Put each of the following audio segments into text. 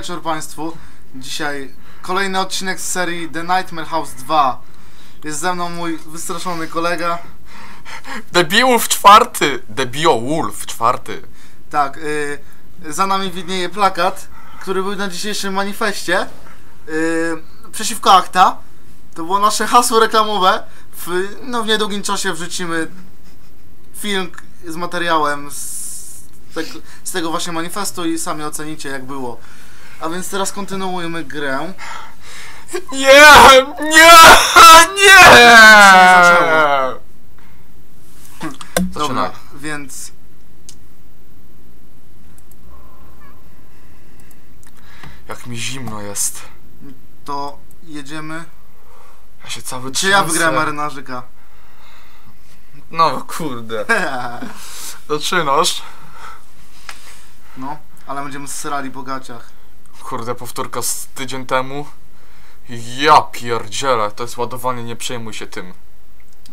Wieczór Państwu. Dzisiaj kolejny odcinek z serii The Nightmare House 2. Jest ze mną mój wystraszony kolega. Debiłów czwarty! Debio Wolf czwarty. Tak, y, za nami widnieje plakat, który był na dzisiejszym manifestie y, przeciwko akta. To było nasze hasło reklamowe. W, no, w niedługim czasie wrzucimy film z materiałem z, tego- z tego właśnie manifestu i sami ocenicie jak było. A więc teraz kontynuujemy grę. Nie! Nie! Nie! Zaczynaj. Dobra, więc Jak mi zimno jest. to jedziemy. Ja się cały Czy ja trzęsę. wygram marynarzyka? No kurde. Zaczynasz? No, ale będziemy srali po gaciach. Kurde, powtórka z tydzień temu. Ja pierdzielę, to jest ładowanie, nie przejmuj się tym.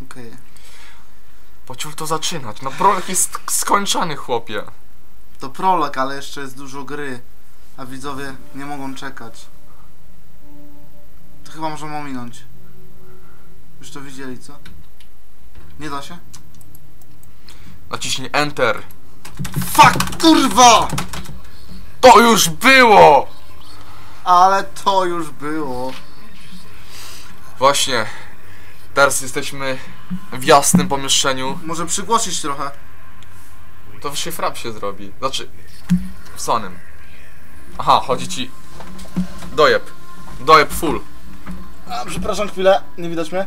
Okej. Pociął to zaczynać. No projekt jest skończony, chłopie. To prolog, ale jeszcze jest dużo gry. A widzowie nie mogą czekać. To chyba możemy ominąć. Już to widzieli, co? Nie da się? Naciśnij Enter. Fuck, kurwa! To już było! Ale to już było. Właśnie. Teraz jesteśmy w jasnym pomieszczeniu. Może przygłosić trochę. To się frap się zrobi. Znaczy, w sonym. Aha, chodzi ci... Dojeb. Dojeb full. A, przepraszam chwilę, nie widać mnie?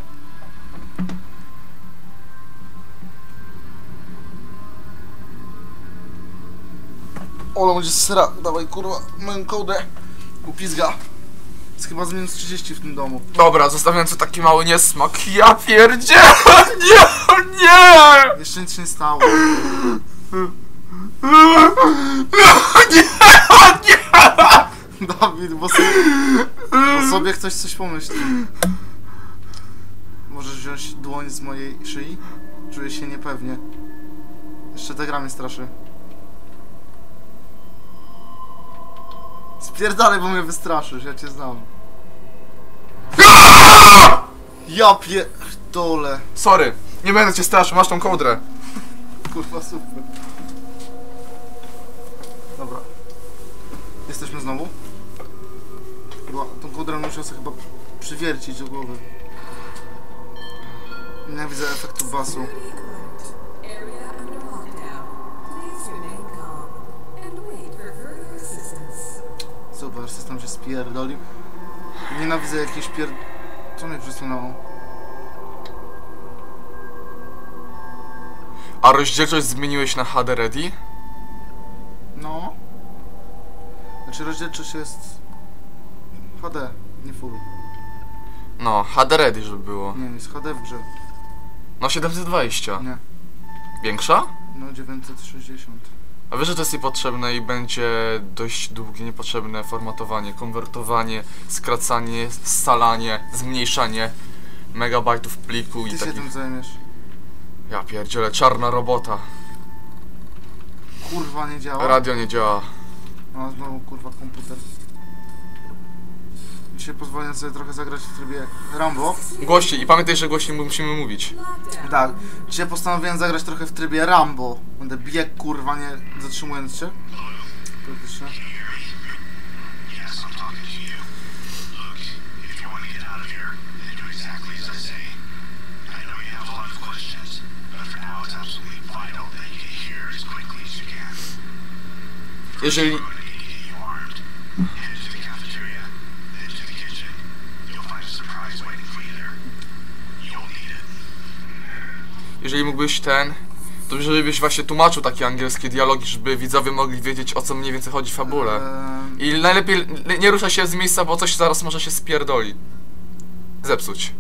Ola będzie sra, dawaj kurwa, moją kołdę upizga. Jest chyba z minus 30 w tym domu. Dobra, zostawiając taki mały niesmak. Ja pierdzie! Nie! Nie! Jeszcze nic się nie stało. Dawid, bo sobie, bo sobie ktoś coś pomyśli. Możesz wziąć dłoń z mojej szyi? Czuję się niepewnie. Jeszcze ta gra mnie straszy. Spierdalaj, bo mnie wystraszysz, ja cię znam. Ja pierdolę. Sorry, nie będę cię straszył, masz tą kołdrę. Kurwa, super. Dobra. Jesteśmy znowu? Chyba tą kołdrę muszę sobie chyba przywiercić do głowy. Nienawidzę efektu basu. Zobacz, system się spierdolił. Nienawidzę jakiejś pier... Co mnie przesunęło? A rozdzielczość zmieniłeś na HD Ready? No. Znaczy rozdzielczość jest... HD, nie full. No, HD Ready, żeby było. Nie, jest HD w grze. No 720. Nie. Większa? No 960. A wiesz, że to jest niepotrzebne i będzie dość długie, niepotrzebne formatowanie, konwertowanie, skracanie, scalanie, zmniejszanie megabajtów pliku i Ty się takich... tym zajmiesz. Ja pierdzielę, czarna robota. Kurwa nie działa. Radio nie działa. A znowu kurwa komputer. Dzisiaj pozwolę sobie trochę zagrać w trybie Rambo. Głośniej i pamiętaj, że głośniej musimy mówić. Tak, dzisiaj postanowiłem zagrać trochę w trybie Rambo. Będę biegł kurwa nie zatrzymując się. Praktycznie. Yes, ten... To żebyś właśnie tłumaczył takie angielskie dialogi, żeby widzowie mogli wiedzieć o co mniej więcej chodzi w fabule. Ehm, I najlepiej nie rusza się z miejsca, bo coś zaraz może się spierdoli. Zepsuć.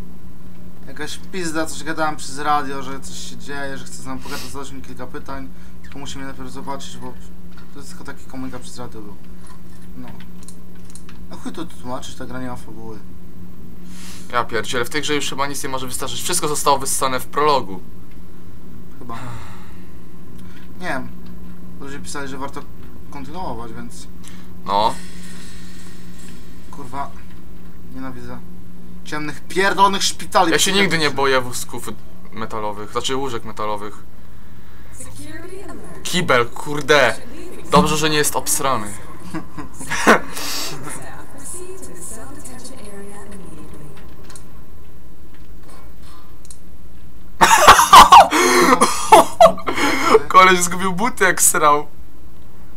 jakaś pizda, coś gadałem przez radio, że coś się dzieje, że chcę z nami pogadać, zadać mi kilka pytań. Tylko musimy najpierw zobaczyć, bo to jest tylko taki komunikat przez radio był. No. A chuj to tłumaczyć, ta gra nie ma fabuły. Ja pierdzielę, w tej grze już chyba nic nie może wystarczyć. Wszystko zostało wyssane w prologu. Chyba. Nie wiem. Ludzie pisali, że warto kontynuować, więc No. kurwa. Nienawidzę. Ciemnych, pierdolonych szpitali. Ja się nigdy nie boję wózków metalowych, znaczy łóżek metalowych. Kibel, kurde. Dobrze, że nie jest obsrany. Koleś zgubił buty jak srał.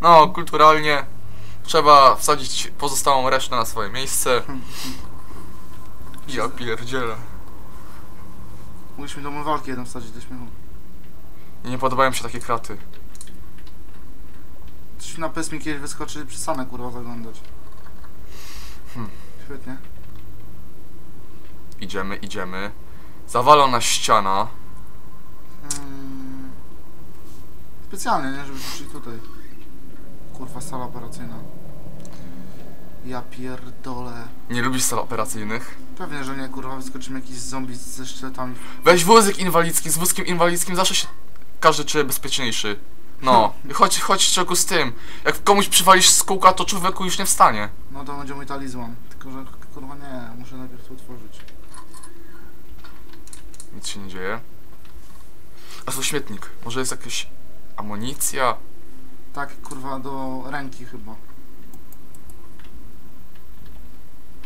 No, kulturalnie. Trzeba wsadzić pozostałą resztę na swoje miejsce. Ja pierdzielę. Mogliśmy do walki jeden wsadzić do śmiechu. Nie podobają mi się takie kraty. Coś na pys mi kiedyś wyskoczy przy same kurwa zaglądać. Hmm. Świetnie. Idziemy, idziemy. Zawalona ściana. Mm. Specjalnie, nie? Żeby przyjść tutaj. Kurwa, sala operacyjna. Ja pierdolę. Nie lubisz sal operacyjnych? Pewnie, że nie, kurwa, wyskoczy mi jakiś zombie ze sztyletami. Weź wózek inwalidzki, z wózkiem inwalidzkim zawsze się każdy czuje bezpieczniejszy. No, i chodź, chodź człowieku z tym. Jak komuś przywalisz z kółka, to człowieku już nie wstanie. No to będzie mój talizman. Tylko, że kurwa nie, muszę najpierw to otworzyć. Nic się nie dzieje. A to śmietnik. Może jest jakaś amunicja? Tak, kurwa, do ręki chyba.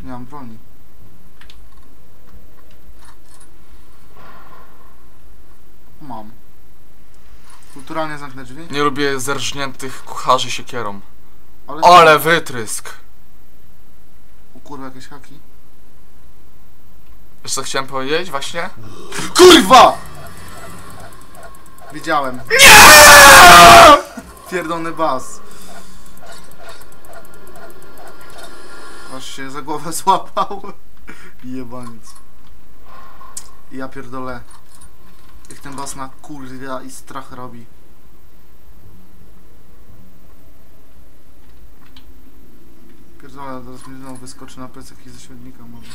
Nie mam broni. Mam. Kulturalnie zamknę drzwi. Nie lubię zerżniętych kucharzy siekierą. Ale... Ale wytrysk! O kurwa, jakieś haki. Wiesz co chciałem powiedzieć właśnie? KURWA! Widziałem. Pierdolony bas. Aż się za głowę złapał. Jebaniec. Ja pierdolę. Jak ten bas na kurwia i strach robi. Pierdolę, teraz mi znowu wyskoczy na plecach i ze śmietnika może.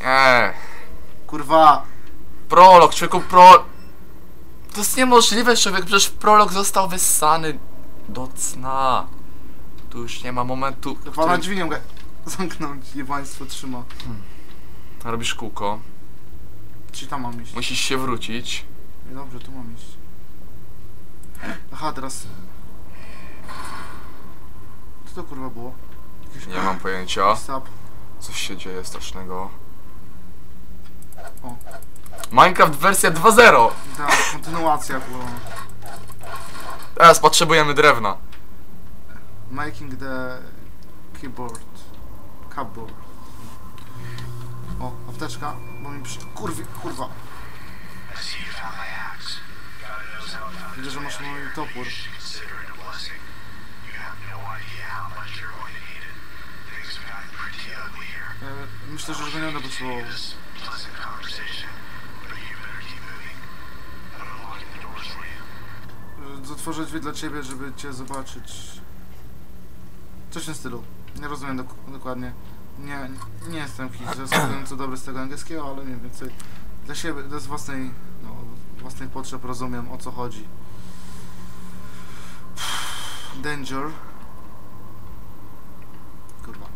Eee. Kurwa! Prolog, człowieku, pro... To jest niemożliwe, człowiek, przecież prolog został wyssany do cna. Tu już nie ma momentu, w Pana którym dźwignią go zamknąć, jebaństwo trzyma. robisz kółko. Czy tam mam iść? Musisz się wrócić. Nie, dobrze, tu mam iść. Aha, teraz... Co to kurwa było? Jakiś Nie mam pojęcia. Coś się dzieje strasznego. O. Minecraft wersja 2.0. Ta kontynuacja kurwa. Teraz potrzebujemy drewna. Making the keyboard. Cupboard. O, apteczka, bo mi przy... Kurwi, kurwa. Widzę, że masz mój topór. E, myślę, że już nie będę potrzebował. Otworzę drzwi dla ciebie, żeby cię zobaczyć. Coś w tym stylu. Nie rozumiem dok- dokładnie. Nie, nie jestem zaskakująco dobry z tego angielskiego, ale mniej więcej dla siebie, dla własnej, no, potrzeb rozumiem o co chodzi. Danger. Kurwa.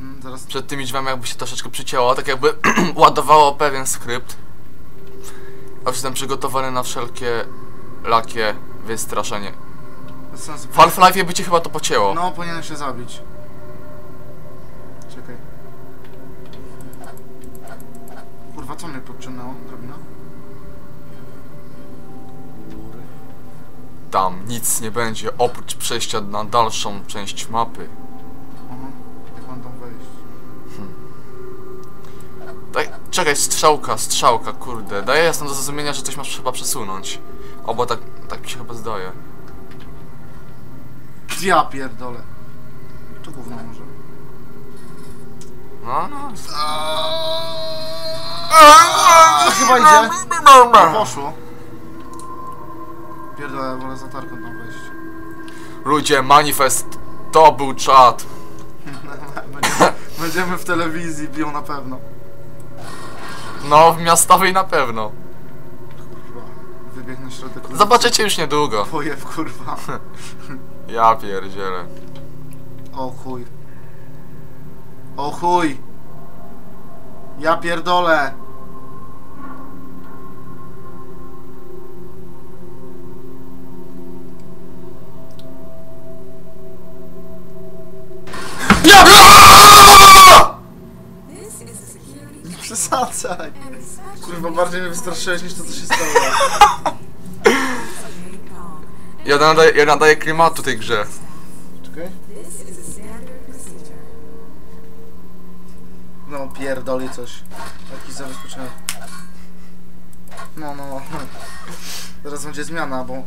Mm, zaraz Przed tymi drzwiami jakby się troszeczkę przycięło, tak jakby ładowało pewien skrypt. Już jestem przygotowany na wszelkie lakie wystraszenie. bez sensu. W Half-Life by cię chyba to pocięło. No, powinienem się zabić. Czekaj. Kurwa, co mnie podciągnęło? Drabina? Góry. Tam nic nie będzie oprócz przejścia na dalszą część mapy. Czekaj, strzałka, strzałka, kurde. Daje jasno do zrozumienia, że coś masz chyba przesunąć. O, bo tak, tak mi się chyba zdaje. Ja pierdolę. To gówno może. No, no. Chyba idzie. No, poszło. Pierdolę, wolę z latarką tam wejść. Ludzie, manifest to był czat. Będziemy, będziemy w telewizji, biją na pewno. No, w miastowej na pewno. Kurwa, wybieg na środek. ulicy. Zobaczycie już niedługo. Pojew, kurwa. Ja pierdzielę. O chuj. O chuj. Ja pierdolę. This such Kurwa, bardziej mnie wystraszyłeś niż to, co się stało. Ja nadaję, ja nadaję klimatu tej grze. Czekaj. No, pierdoli coś. Jakiś zabezpieczony. No, no. Zaraz będzie zmiana, bo...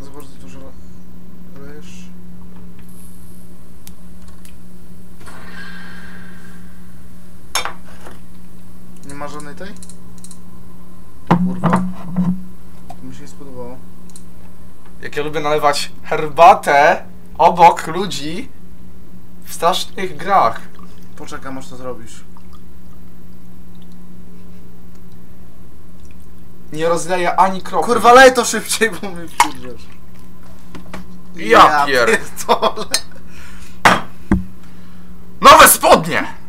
Za bardzo dużo... Wiesz... Nie ma żadnej tej? Kurwa. To mi się nie spodobało. Jak ja lubię nalewać herbatę obok ludzi w strasznych grach. Poczekam, aż to zrobisz. Nie rozleję ani kropli. Kurwa, lej to szybciej, bo mi wkurzasz. Ja pier- pierdolę. Nowe spodnie!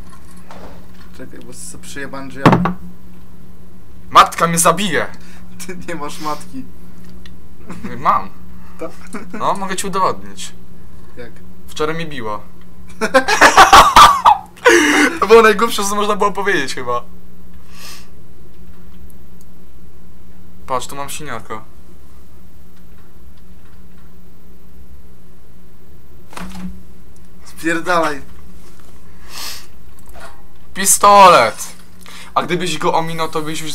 Czekaj, bo sobie przyjebałem drzwiami. Matka mnie zabije. Ty nie masz matki. Mam. Tak? No, mogę ci udowodnić. Jak? Wczoraj mi biła. To było najgłupsze, co można było powiedzieć chyba. Patrz, tu mam siniaka. Spierdalaj. Pistolet! A gdybyś go ominął, to byś już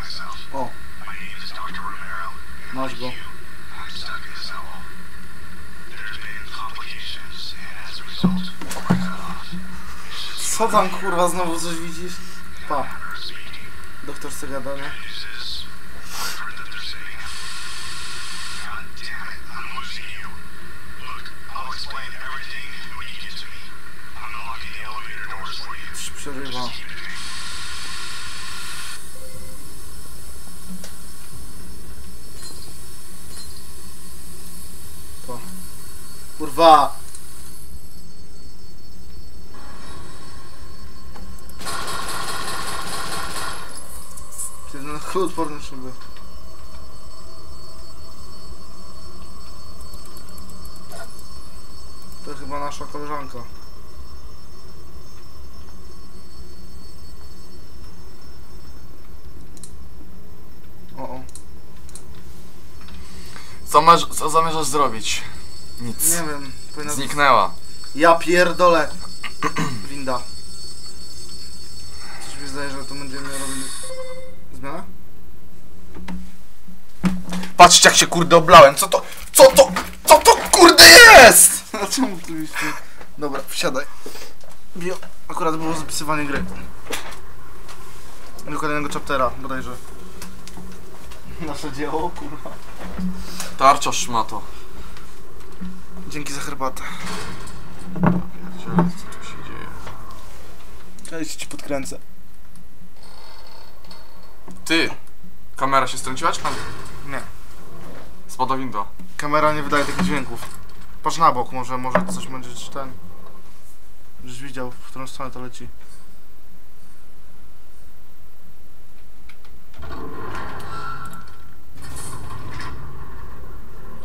myself. O, masz go. Co tam kurwa znowu coś widzisz? Pa, doktor chce Kurwa. Ten chód odporny szyby. To chyba nasza koleżanka. O, o. Co, masz, co zamierzasz zrobić? Nic. Nie wiem. Powinna... Zniknęła. Ja pierdolę. Winda. Coś mi zdaje, że to będziemy robili... Zmiana? Patrzcie jak się kurde oblałem. Co to? Co to? Co to kurde jest? A czemu tu? Dobra, wsiadaj. Bio. Akurat było zapisywanie gry. Do kolejnego chaptera, bodajże. Nasze dzieło, kurwa. Tarcza szmato. Dzięki za herbatę. Co tu się dzieje? Ja ci podkręcę. Ty! Kamera się strąciła czy pan? Nie. Spada winda. Kamera nie wydaje takich dźwięków. Patrz na bok, może, może coś będzie czy ten. Żeś widział, w którą stronę to leci.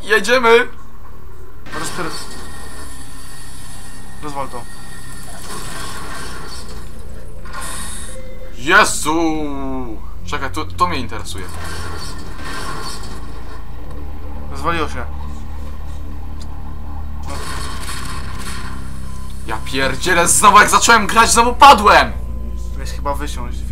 Jedziemy! Rozpier... Rozwal to. Jezu! Czekaj, to, to mnie interesuje. Rozwaliło się. Ja pierdzielę, znowu jak zacząłem grać, znowu padłem! Miałeś chyba wysiąść.